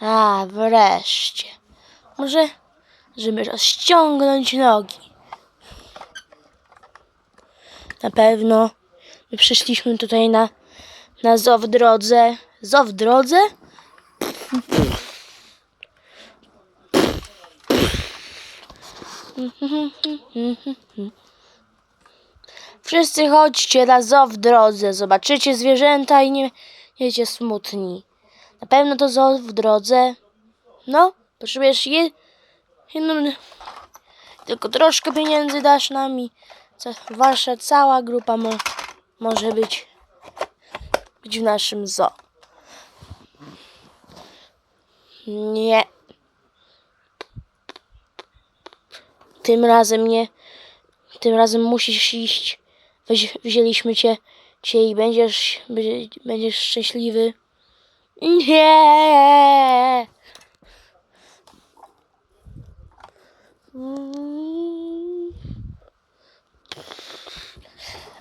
A, wreszcie. Może, żeby rozciągnąć nogi. Na pewno my przyszliśmy tutaj na, na zoo w drodze. Zoo w drodze? Wszyscy chodźcie na zoo w drodze. Zobaczycie zwierzęta i nie będziecie smutni. Na pewno to zoo w drodze. No, potrzebujesz je, jedną, tylko troszkę pieniędzy dasz nam i ca, wasza cała grupa mo, może być, być w naszym zoo. Nie. Tym razem nie. Tym razem musisz iść. Weź, wzięliśmy cię, cię i będziesz, będzie- będziesz szczęśliwy. Nie.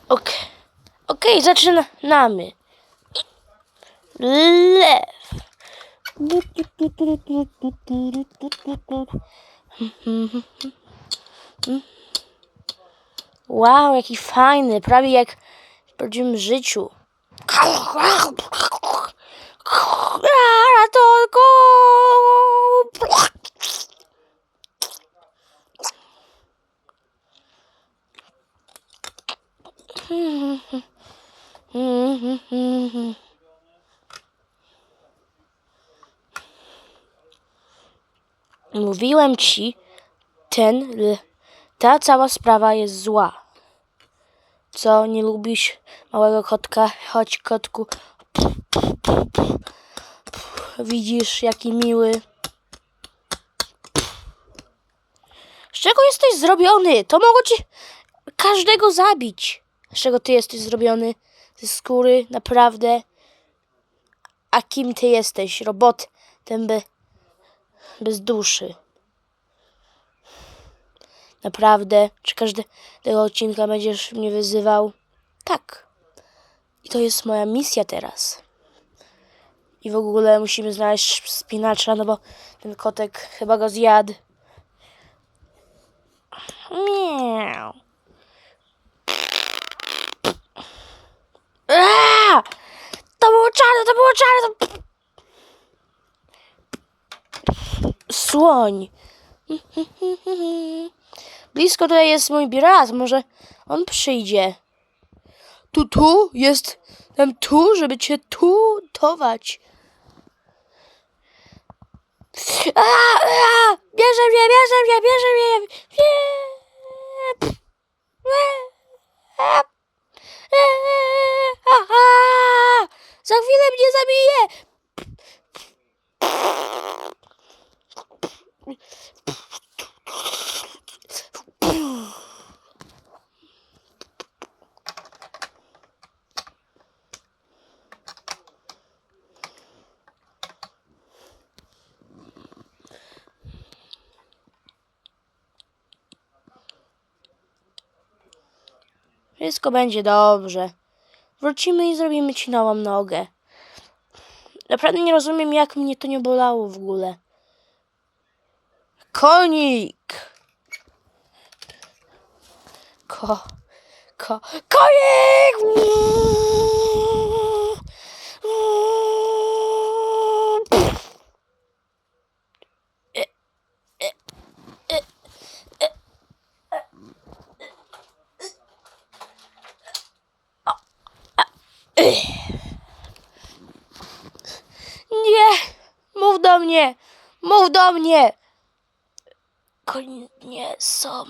Okej, okej, zaczynamy. Lew. Wow, jaki fajny, prawie jak w prawdziwym życiu. Ratunku! Mówiłem ci, ten, ta cała sprawa jest zła. Co, nie lubisz małego kotka? Chodź, kotku. Widzisz, jaki miły. Z czego jesteś zrobiony? To mogło ci każdego zabić. Z czego ty jesteś zrobiony? Ze skóry, naprawdę. A kim ty jesteś? Robotem be, bez duszy. Naprawdę? Czy każdego odcinka będziesz mnie wyzywał? Tak. I to jest moja misja teraz. I w ogóle musimy znaleźć spinacza, no bo ten kotek chyba go zjadł. Miau. To było czarne, to było czarne! To... Słoń. Blisko tutaj jest mój brat, może on przyjdzie. Tu, tu? Jest tam tu, żeby cię tutować. A, a, bierze mnie, bierze mnie, bierze mnie. Nie. A, a, a, a. Za chwilę mnie zabije. Wszystko będzie dobrze. Wrócimy i zrobimy ci nową nogę. Naprawdę nie rozumiem, jak mnie to nie bolało w ogóle. Konik! Ko... Ko... Konik! Nie! Mów do mnie! Mów do mnie! Konie nie są.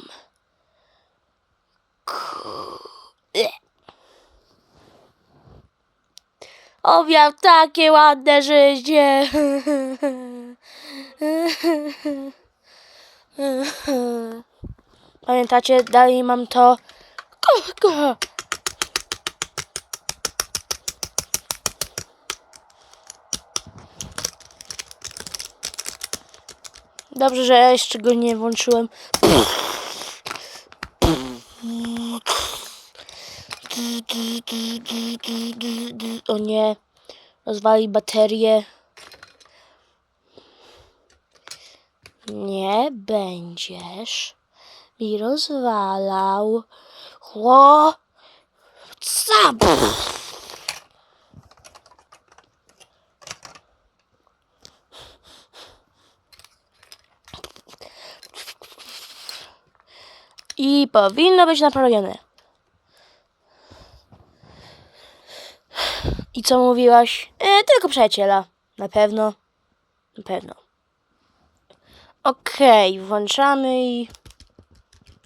O, takie ładne życie. Pamiętacie, dalej mam to. Dobrze, że ja jeszcze go nie włączyłem. O nie. Rozwali baterię. Nie będziesz mi rozwalał. Chło. I powinno być naprawione. I co mówiłaś? E, tylko przyjaciela. Na pewno. Na pewno. Okej, włączamy i...